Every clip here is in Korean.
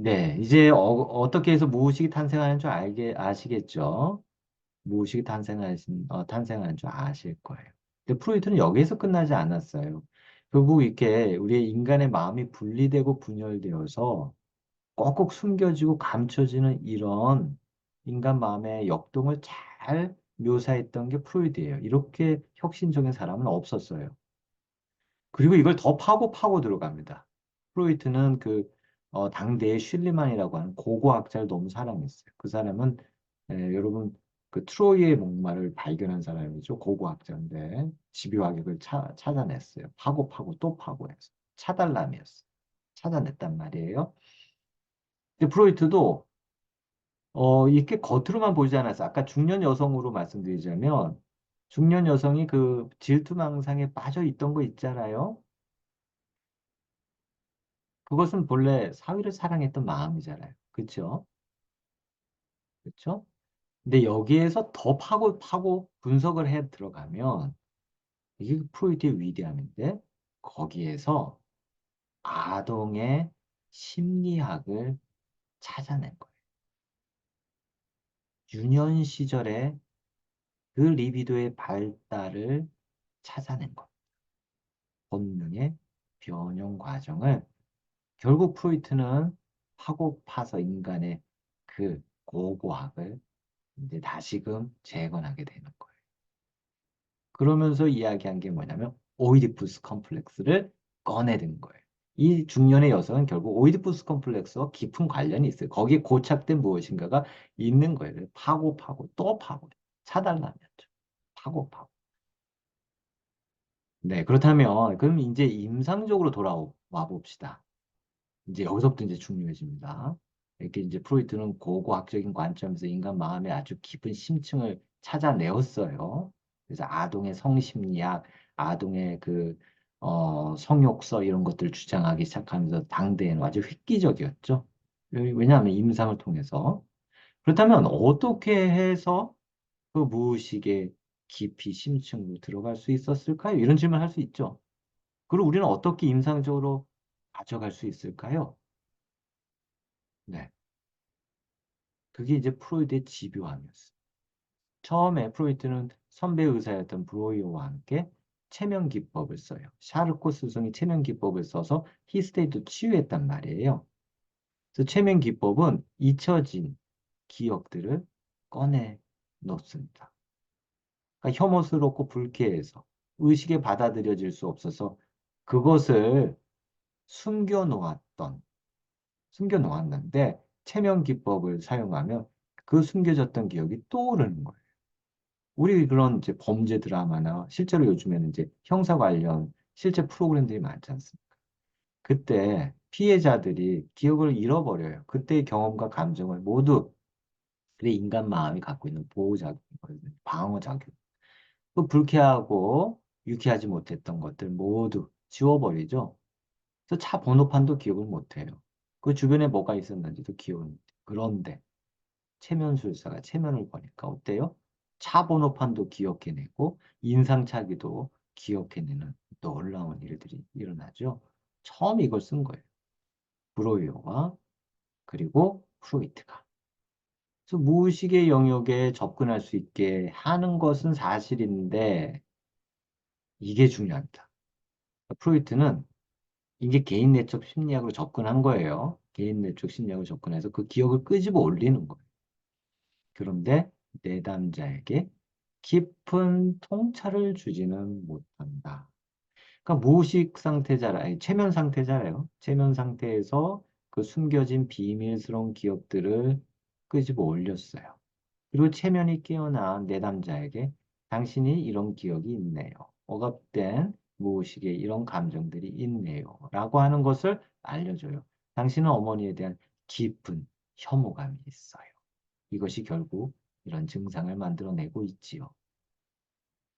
네, 이제 어, 떻게 해서 무의식이 탄생하는 줄 알게 아시겠죠? 무의식이 탄생하는, 어, 탄생하는 줄 아실 거예요. 근데 프로이트는 여기에서 끝나지 않았어요. 결국 이렇게 우리의 인간의 마음이 분리되고 분열되어서 꼭꼭 숨겨지고 감춰지는 이런 인간 마음의 역동을 잘 묘사했던 게 프로이드예요. 이렇게 혁신적인 사람은 없었어요. 그리고 이걸 더 파고 파고 들어갑니다. 프로이트는 그 어, 당대의 슐리만이라고 하는 고고학자를 너무 사랑했어요. 그 사람은 에, 여러분 그 트로이의 목마를 발견한 사람이죠. 고고학자인데 집요하게 차, 찾아냈어요. 파고 파고 또 파고 해서 차달람이었어요. 찾아냈단 말이에요. 근데 프로이트도 어, 이렇게 겉으로만 보이지 않았어요. 아까 중년 여성으로 말씀드리자면 중년 여성이 그 질투망상에 빠져 있던 거 있잖아요. 그것은 본래 사위를 사랑했던 마음이잖아요. 그렇죠? 그렇죠? 근데 여기에서 더 파고 파고 분석을 해 들어가면 이게 프로이트의 위대함인데 거기에서 아동의 심리학을 찾아낸 거예요. 유년 시절에 그 리비도의 발달을 찾아낸 것. 본능의 변형 과정을 결국 프로이트는 파고 파서 인간의 그 고고학을 이제 다시금 재건하게 되는 거예요. 그러면서 이야기한 게 뭐냐면 오이디푸스 컴플렉스를 꺼내든 거예요. 이 중년의 여성은 결국 오이디푸스 컴플렉스와 깊은 관련이 있어요. 거기에 고착된 무엇인가가 있는 거예요. 파고 파고 또 파고 차달라면죠. 파고 파고. 네, 그렇다면 그럼 이제 임상적으로 돌아와 봅시다. 이제 여기서부터 이제 중요해집니다. 이렇게 이제 프로이트는 고고학적인 관점에서 인간 마음의 아주 깊은 심층을 찾아내었어요. 그래서 아동의 성심리학, 아동의 그, 어, 성욕서 이런 것들을 주장하기 시작하면서 당대에는 아주 획기적이었죠. 왜냐하면 임상을 통해서. 그렇다면 어떻게 해서 그 무의식의 깊이 심층으로 들어갈 수 있었을까요? 이런 질문을 할 수 있죠. 그리고 우리는 어떻게 임상적으로 가져갈 수 있을까요? 네. 그게 이제 프로이드의 집요함이었어요. 처음에 프로이트는 선배 의사였던 브로이어와 함께 체면 기법을 써요. 샤르코 스승이 체면 기법을 써서 히스테리도 치유했단 말이에요. 그래서 체면 기법은 잊혀진 기억들을 꺼내 놓습니다. 그러니까 혐오스럽고 불쾌해서 의식에 받아들여질 수 없어서 그것을 숨겨 놓았던 숨겨 놓았는데 체면 기법을 사용하면 그 숨겨졌던 기억이 떠오르는 거예요. 우리 그런 이제 범죄 드라마나 실제로 요즘에는 이제 형사 관련 실제 프로그램들이 많지 않습니까? 그때 피해자들이 기억을 잃어버려요. 그때의 경험과 감정을 모두 그게 인간 마음이 갖고 있는 보호작용이거든요. 방어작용. 그 불쾌하고 유쾌하지 못했던 것들 모두 지워버리죠. 그래서 차 번호판도 기억을 못해요. 그 주변에 뭐가 있었는지도 못해요. 그런데 체면술사가 체면을 보니까 어때요? 차 번호판도 기억해내고 인상착의도 기억해내는 놀라운 일들이 일어나죠. 처음 이걸 쓴 거예요. 브로이어와 그리고 프로이트가. 그래서 무의식의 영역에 접근할 수 있게 하는 것은 사실인데 이게 중요합니다. 프로이트는 이게 개인 내적 심리학으로 접근한 거예요. 개인 내적 심리학으로 접근해서 그 기억을 끄집어 올리는 거예요. 그런데 내담자에게 깊은 통찰을 주지는 못한다. 그러니까 무의식 상태자라, 아니, 체면 상태자래요. 체면 상태에서 그 숨겨진 비밀스러운 기억들을 끄집어 올렸어요. 그리고 체면이 깨어난 내담자에게 당신이 이런 기억이 있네요. 억압된 무의식에 이런 감정들이 있네요. 라고 하는 것을 알려줘요. 당신은 어머니에 대한 깊은 혐오감이 있어요. 이것이 결국 이런 증상을 만들어내고 있지요.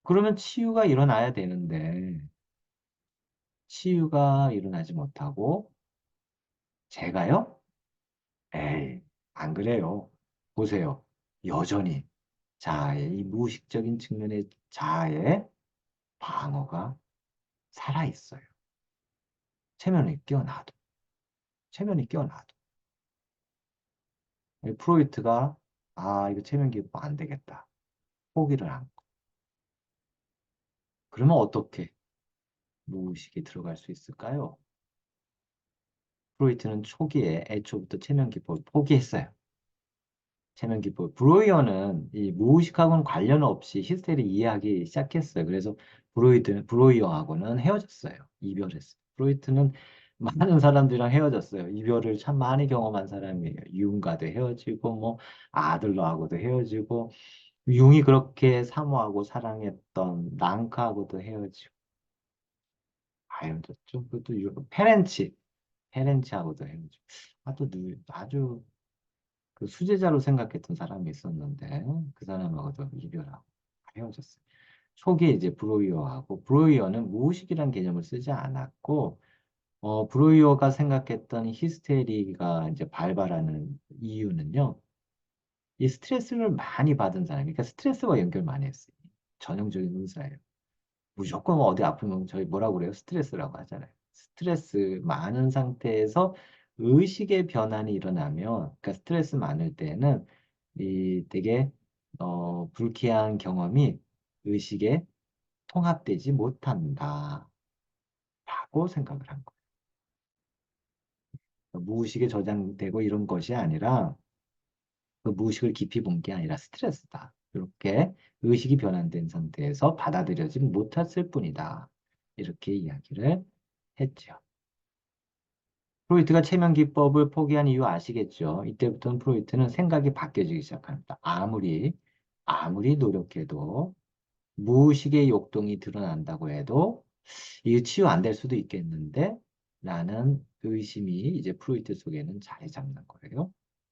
그러면 치유가 일어나야 되는데 치유가 일어나지 못하고 제가요? 에이, 안 그래요. 보세요. 여전히 자아의 이 무의식적인 측면의 자아의 방어가 살아있어요. 체면이 끼어나도. 체면이 끼어나도. 프로이트가 아 이거 체면 기법 안 되겠다 포기를 한 거. 그러면 어떻게 무의식에 들어갈 수 있을까요? 프로이트는 초기에 애초부터 체면 기법을 포기했어요. 체면 기법. 브로이어는 이 무의식하고는 관련 없이 히스테리 이해하기 시작했어요. 그래서 브로이드, 브로이어하고는 헤어졌어요. 이별했어요. 프로이트는 많은 사람들이랑 헤어졌어요. 이별을 참 많이 경험한 사람이에요. 융과도 헤어지고, 뭐, 아들러하고도 헤어지고, 융이 그렇게 사모하고 사랑했던 랑카하고도 헤어지고, 아, 헤어졌죠. 그것도 유- 페렌치, 페렌치하고도 헤어지고, 아, 또 누, 아주 그 수제자로 생각했던 사람이 있었는데, 그 사람하고도 이별하고 헤어졌어요. 초기에 이제 브로이어하고, 브로이어는 무의식이라는 개념을 쓰지 않았고, 어, 브로이어가 생각했던 히스테리가 이제 발발하는 이유는요, 이 스트레스를 많이 받은 사람, 그러니까 스트레스와 연결 많이 했어요. 전형적인 의사예요. 무조건 어디 아프면 저희 뭐라고 그래요? 스트레스라고 하잖아요. 스트레스 많은 상태에서 의식의 변환이 일어나면, 그러니까 스트레스 많을 때는 이 되게 어, 불쾌한 경험이 의식에 통합되지 못한다 라고 생각을 한 거예요. 무의식에 저장되고 이런 것이 아니라 그 무의식을 깊이 본 게 아니라 스트레스다. 이렇게 의식이 변환된 상태에서 받아들여지 못했을 뿐이다. 이렇게 이야기를 했죠. 프로이트가 체면 기법을 포기한 이유 아시겠죠? 이때부터는 프로이트는 생각이 바뀌어지기 시작합니다. 아무리 아무리 노력해도 무의식의 욕동이 드러난다고 해도 이게 치유 안 될 수도 있겠는데 라는 의심이 이제 프로이트 속에는 자리 잡는 거예요.